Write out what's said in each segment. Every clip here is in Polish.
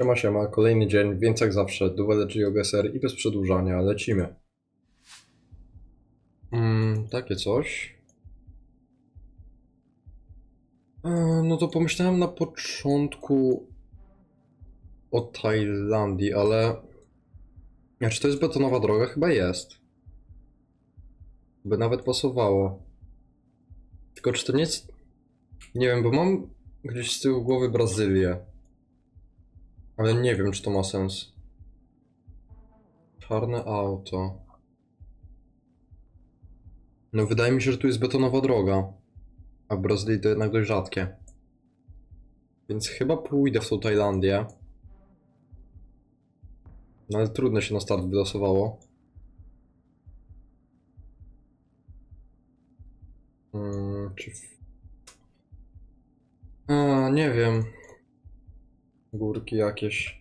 Siema, siema, kolejny dzień, więc jak zawsze, duele GeoGSR i bez przedłużania, lecimy. Mm, takie coś. E, No to pomyślałem na początku o Tajlandii, ale... Czy to jest betonowa droga? Chyba jest. By nawet pasowało. Tylko czy to nie jest... Nie wiem, bo mam gdzieś z tyłu głowy Brazylię. Ale nie wiem, czy to ma sens. Czarne auto. No wydaje mi się, że tu jest betonowa droga. A w Brazylii to jednak dość rzadkie. Więc chyba pójdę w tą Tajlandię. No ale trudno się na start wylosowało. Hmm, czy... A, nie wiem. Górki jakieś.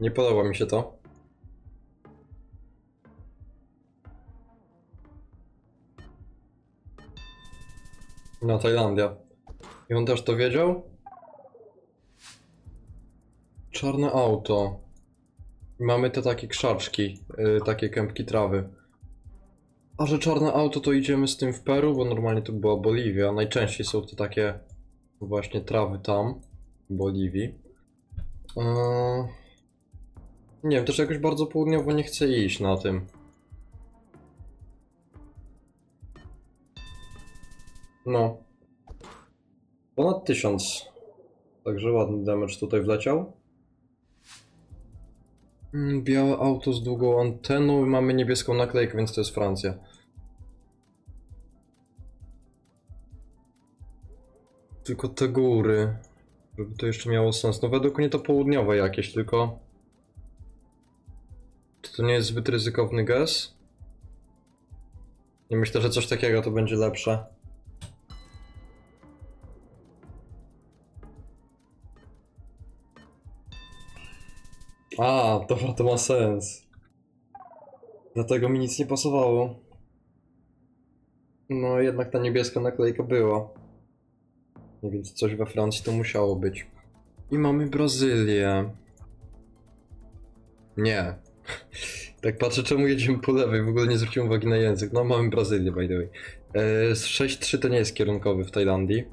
Nie podoba mi się to. Na Tajlandia. I on też to wiedział? Czarne auto. Mamy te takie krzaczki, yy, takie kępki trawy. A że czarne auto to idziemy z tym w Peru, bo normalnie to była Boliwia. Najczęściej są to takie właśnie trawy tam, w Boliwii. Eee, Nie wiem, też jakoś bardzo południowo nie chcę iść na tym. No. Ponad tysiąc. Także ładny damage tutaj wleciał. Mm, Białe auto z długą anteną i mamy niebieską naklejkę, więc to jest Francja. Tylko te góry. Żeby to jeszcze miało sens. No według mnie to południowe jakieś, tylko... Czy to nie jest zbyt ryzykowny gest? Nie myślę, że coś takiego to będzie lepsze. A, dobra, to ma sens. Dlatego mi nic nie pasowało. No, jednak ta niebieska naklejka była. No więc coś we Francji to musiało być. I mamy Brazylię. Nie. Tak patrzę, czemu jedziemy po lewej, w ogóle nie zwróciłem uwagi na język. No, mamy Brazylię, by the way. E, z 6-3 to nie jest kierunkowy w Tajlandii.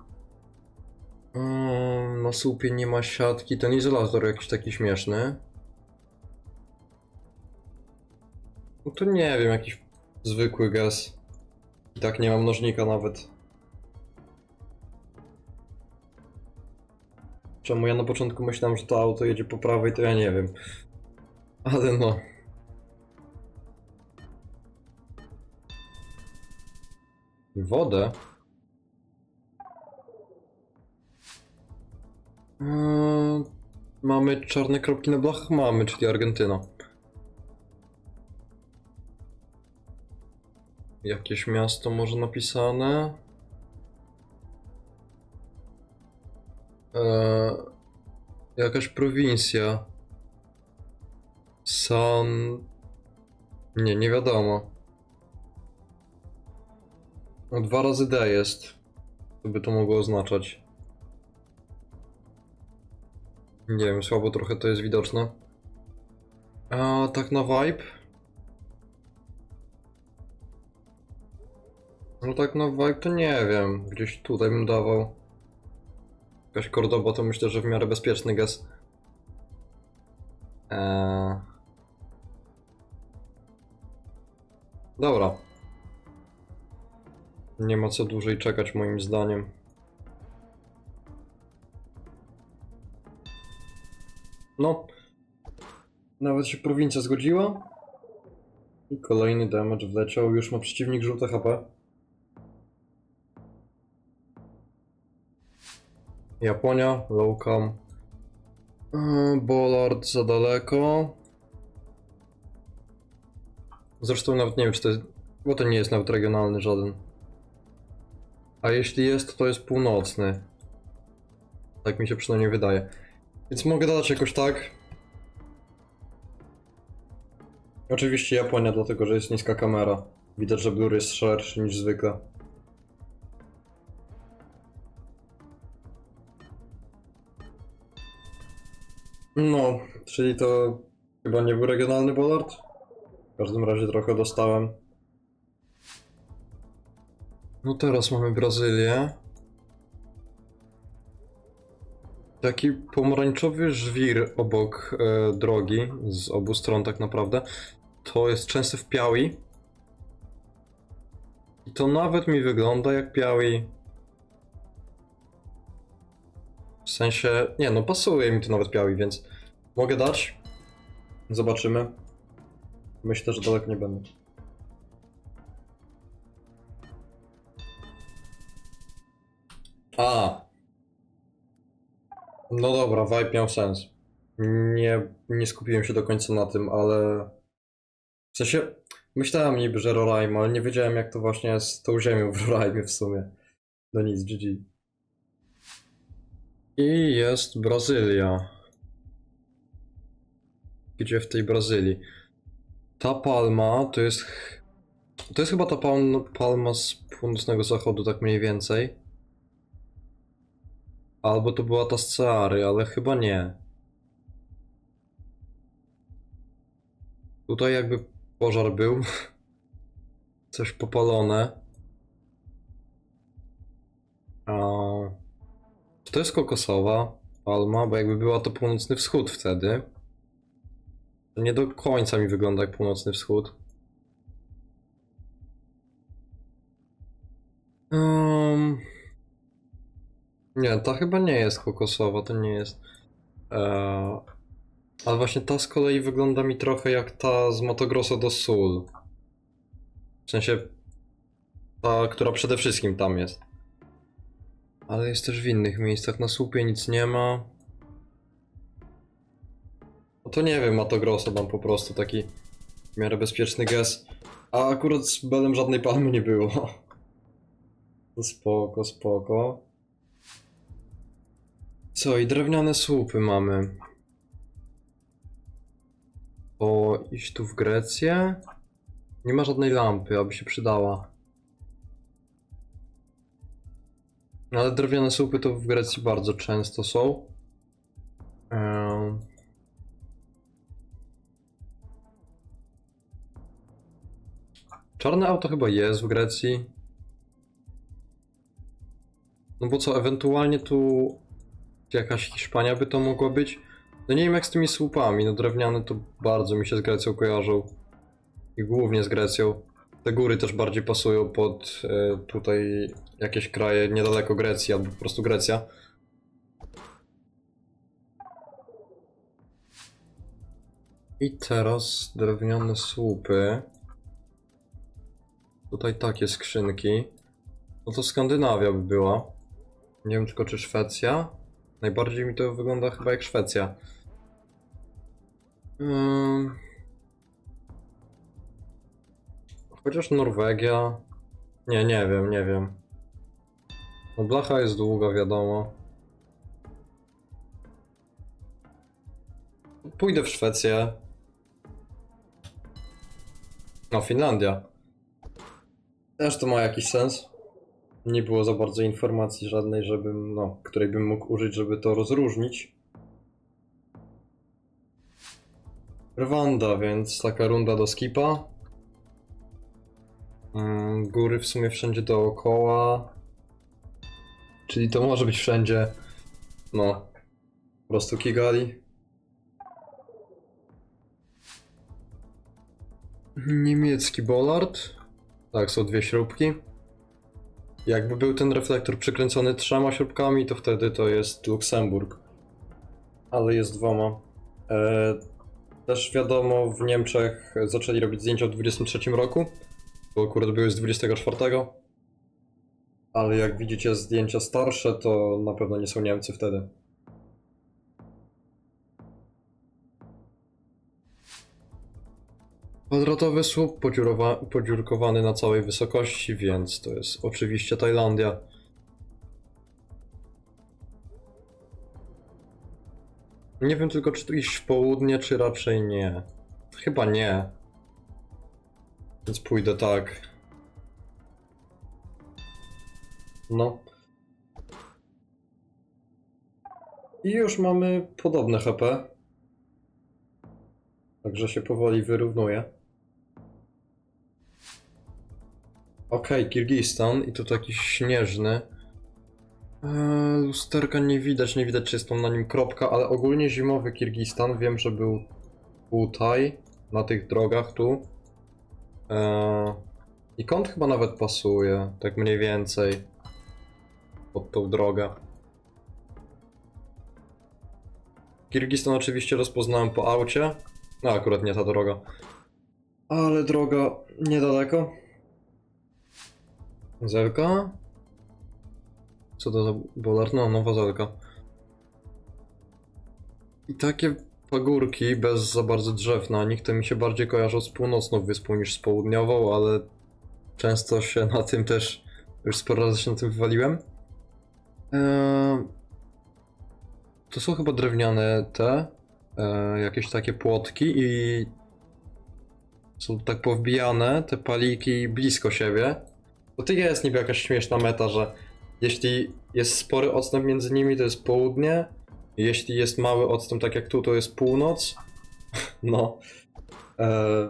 Mm, Na słupie nie ma siatki, ten izolator jakiś taki śmieszny. No to nie wiem, jakiś zwykły gaz. I tak nie mam mnożnika nawet. Czemu ja na początku myślałem, że to auto jedzie po prawej, to ja nie wiem. Ale no. Wodę? Eee, mamy czarne kropki na blachach? Mamy, czyli Argentyna. Jakieś miasto może napisane? Jakaś prowincja. San... Nie, nie wiadomo. No, dwa razy D jest. Co by to mogło oznaczać? Nie wiem, słabo trochę to jest widoczne. A tak na vibe? No tak na vibe to nie wiem. Gdzieś tutaj bym dawał. Jakaś Cordoba to myślę, że w miarę bezpieczny gest. Eee... Dobra. Nie ma co dłużej czekać moim zdaniem. No. Nawet się prowincja zgodziła. I kolejny damage wleciał. Już ma przeciwnik żółte HP. Japonia, Lowcam. Yy, Bollard za daleko. Zresztą nawet nie wiem, czy to jest. Bo to nie jest nawet regionalny żaden. A jeśli jest, to jest północny. Tak mi się przynajmniej wydaje. Więc mogę dodać jakoś tak. Oczywiście Japonia, dlatego że jest niska kamera. Widać, że blur jest szerszy niż zwykle. No, czyli to chyba nie był regionalny Bollard? W każdym razie trochę dostałem. No teraz mamy Brazylię. Taki pomarańczowy żwir obok e, drogi, z obu stron tak naprawdę, to jest często w Piaui. I to nawet mi wygląda jak Piaui. W sensie, nie no, pasuje mi to nawet Piaui, więc mogę dać. Zobaczymy. Myślę, że daleko nie będę. A. No dobra, vibe miał sens. Nie, nie skupiłem się do końca na tym, ale... W sensie, myślałem niby, że Roraima, ale nie wiedziałem jak to właśnie jest z tą ziemią w Roraimie w sumie. No nic, GG. I jest Brazylia. Gdzie w tej Brazylii? Ta palma to jest. To jest chyba ta palma, z północnego zachodu, tak mniej więcej. Albo to była ta z Ceary, ale chyba nie. Tutaj jakby pożar był. Coś popalone. A... To jest kokosowa palma? Bo jakby była to północny wschód wtedy. Nie do końca mi wygląda jak północny wschód. Um... Nie, ta chyba nie jest kokosowa, to nie jest. Eee... Ale właśnie ta z kolei wygląda mi trochę jak ta z Mato Grosso do Sul. W sensie ta, która przede wszystkim tam jest. Ale jest też w innych miejscach. Na słupie nic nie ma. To nie wiem, Mato Grosso mam po prostu taki w miarę bezpieczny gest. A akurat z Belem żadnej palmy nie było. Spoko, spoko. Co, i drewniane słupy mamy. O, iść tu w Grecję? Nie ma żadnej lampy, aby się przydała. No Ale drewniane słupy to w Grecji bardzo często są. Czarne auto chyba jest w Grecji. No bo co, ewentualnie tu jakaś Hiszpania by to mogła być? No nie wiem jak z tymi słupami, no drewniane to bardzo mi się z Grecją kojarzą. I głównie z Grecją. Te góry też bardziej pasują pod e, tutaj jakieś kraje niedaleko Grecji, albo po prostu Grecja. I teraz drewniane słupy. Tutaj takie skrzynki. No to Skandynawia by była. Nie wiem tylko czy Szwecja. Najbardziej mi to wygląda chyba jak Szwecja. Ym... Chociaż Norwegia. Nie, nie wiem, nie wiem. No blacha jest długa, wiadomo. Pójdę w Szwecję. No, Finlandia. Też to ma jakiś sens. Nie było za bardzo informacji żadnej, żebym, no, której bym mógł użyć, żeby to rozróżnić. Rwanda, więc taka runda do skipa. Mm, góry w sumie wszędzie dookoła. Czyli to może być wszędzie. No. Po prostu Kigali. Niemiecki Bollard. Tak, są dwie śrubki. Jakby był ten reflektor przykręcony trzema śrubkami, to wtedy to jest Luksemburg. Ale jest dwoma. E, też wiadomo, w Niemczech zaczęli robić zdjęcia w 23 roku, bo akurat były z 24. Ale jak widzicie zdjęcia starsze, to na pewno nie są Niemcy wtedy. Kwadratowy słup podziurowa- podziurkowany na całej wysokości, więc to jest oczywiście Tajlandia. Nie wiem tylko, czy tu iść w południe, czy raczej nie. Chyba nie. Więc pójdę tak. No. I już mamy podobne HP. Także się powoli wyrównuje. Okej, Kirgistan i tu taki śnieżny. Eee, lusterka nie widać, nie widać czy jest tam na nim kropka, ale ogólnie zimowy Kirgistan wiem, że był tutaj, na tych drogach tu. Eee, I kąt chyba nawet pasuje, tak mniej więcej. Pod tą drogę. Kirgistan oczywiście rozpoznałem po aucie. No akurat nie ta droga. Ale droga niedaleko. Zelka? Co to za bolar? No, nowa zelka. I takie pagórki bez za bardzo drzew na nich, to mi się bardziej kojarzą z północną wyspą niż z południową, ale często się na tym też, już sporo razy się na tym wywaliłem. Eee, to są chyba drewniane te, e, jakieś takie płotki i są tak powbijane te paliki blisko siebie. To to jest niby jakaś śmieszna meta, że jeśli jest spory odstęp między nimi, to jest południe, jeśli jest mały odstęp, tak jak tu, to jest północ. No. E,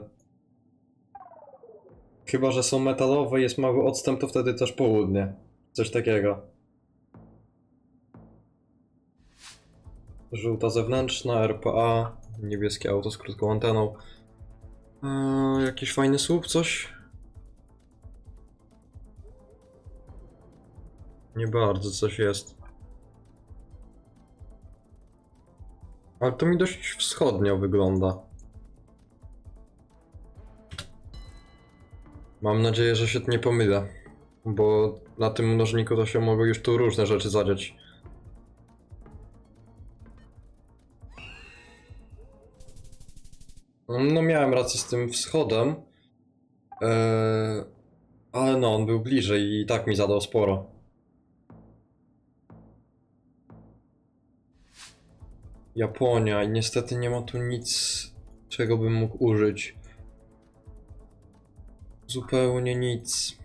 chyba, że są metalowe, jest mały odstęp, to wtedy też południe. Coś takiego. Żółta zewnętrzna, RPA, niebieskie auto z krótką anteną. Eee, jakiś fajny słup, coś? Nie bardzo coś jest. Ale to mi dość wschodnio wygląda. Mam nadzieję, że się nie pomylę. Bo na tym mnożniku to się mogą już tu różne rzeczy zadziać. No miałem rację z tym wschodem. Eee, ale no, on był bliżej i tak mi zadał sporo. Japonia i niestety nie ma tu nic, czego bym mógł użyć. Zupełnie nic.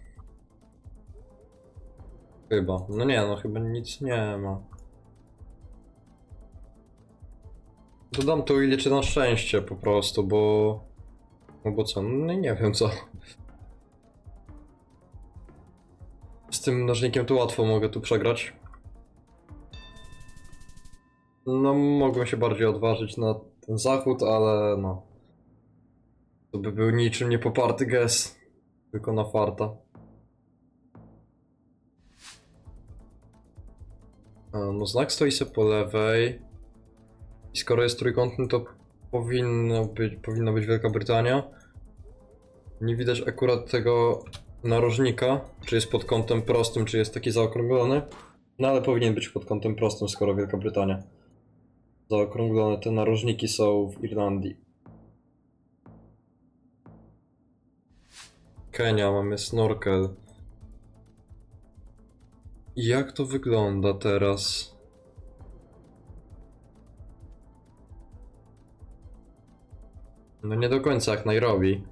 Chyba. No nie, no chyba nic nie ma. Dodam to i liczę na szczęście po prostu, bo... No bo co, no nie wiem co. Z tym mnożnikiem to łatwo mogę tu przegrać. No mogłem się bardziej odważyć na ten zachód, ale no... To by był niczym niepoparty gest. Tylko na farta. A, no znak stoi sobie po lewej. I skoro jest trójkątny, to powinno być, powinna być Wielka Brytania. Nie widać akurat tego narożnika, czy jest pod kątem prostym, czy jest taki zaokrąglony. No ale powinien być pod kątem prostym, skoro Wielka Brytania. Zaokrąglone te narożniki są w Irlandii. Kenia, mamy snorkel. Jak to wygląda teraz? No nie do końca jak Nairobi.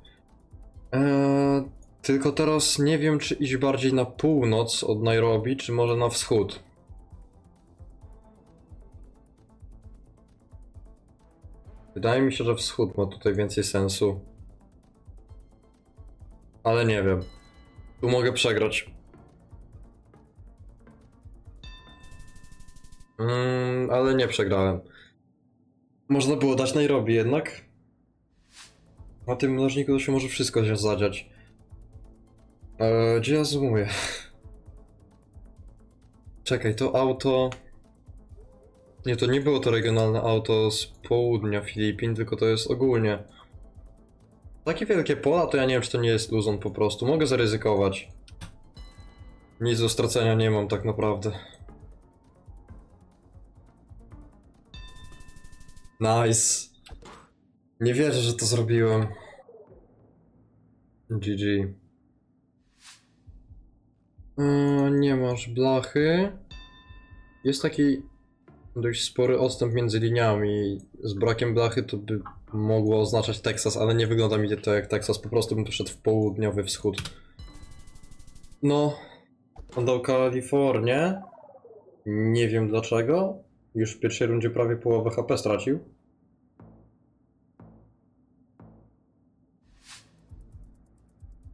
Eee, tylko teraz nie wiem, czy iść bardziej na północ od Nairobi, czy może na wschód. Wydaje mi się, że wschód ma tutaj więcej sensu. Ale nie wiem. Tu mogę przegrać. Mm, ale nie przegrałem. Można było dać Nairobi jednak. Na tym mnożniku to się może wszystko się zadziać. Eee, gdzie ja zoomuję? Czekaj, to auto... Nie, to nie było to regionalne auto z południa Filipin, tylko to jest ogólnie. Takie wielkie pola, to ja nie wiem, czy to nie jest Luzon po prostu. Mogę zaryzykować. Nic do stracenia nie mam tak naprawdę. Nice. Nie wierzę, że to zrobiłem. GG. Yy, nie masz blachy. Jest taki dość spory odstęp między liniami. Z brakiem blachy to by mogło oznaczać Teksas, ale nie wygląda mi to jak Teksas, po prostu bym poszedł w południowy wschód. No, dał Kalifornię. Nie wiem dlaczego. Już w pierwszej rundzie prawie połowę HP stracił.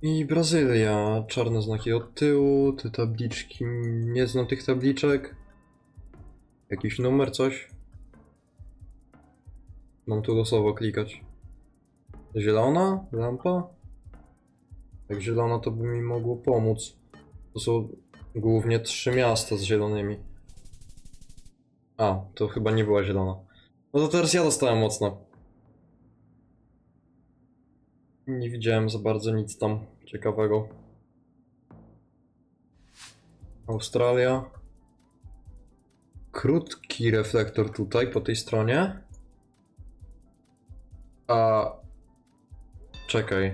I Brazylia. Czarne znaki od tyłu, te tabliczki. Nie znam tych tabliczek. Jakiś numer, coś? Mam tu losowo klikać. Zielona? Lampa? Jak zielona to by mi mogło pomóc. To są głównie trzy miasta z zielonymi. A, to chyba nie była zielona. No to teraz ja dostałem mocno. Nie widziałem za bardzo nic tam ciekawego. Australia. Krótki reflektor tutaj po tej stronie. A. Czekaj.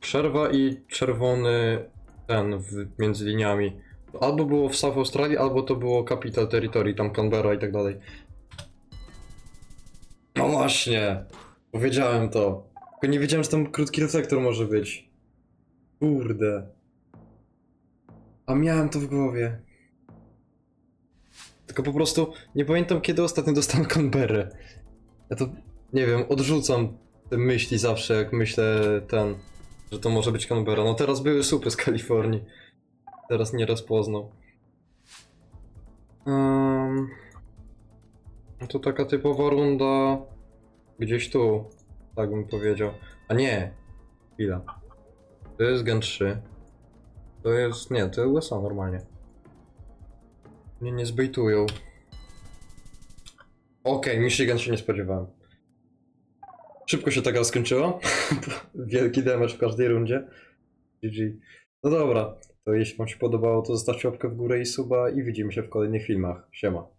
Przerwa i czerwony ten w, między liniami. Albo było w South Australii, albo to było Capital Territory, tam Canberra i tak dalej. No właśnie! Powiedziałem to. Tylko nie wiedziałem, że tam krótki reflektor może być. Kurde. A miałem to w głowie. Tylko po prostu nie pamiętam, kiedy ostatnio dostałem Canberrę. Ja to, nie wiem, odrzucam te myśli zawsze, jak myślę ten, że to może być Canberra. No teraz były supy z Kalifornii. Teraz nie rozpoznał. Um, to taka typowa runda gdzieś tu, tak bym powiedział. A nie, chwila. To jest Gen 3. To jest, nie, to jest USA normalnie. Mnie nie zbejtują. Okej, Michigan się nie spodziewałem. Szybko się taka skończyła. Wielki damage w każdej rundzie. GG. No dobra, to jeśli wam się podobało, to zostawcie łapkę w górę i suba i widzimy się w kolejnych filmach. Siema.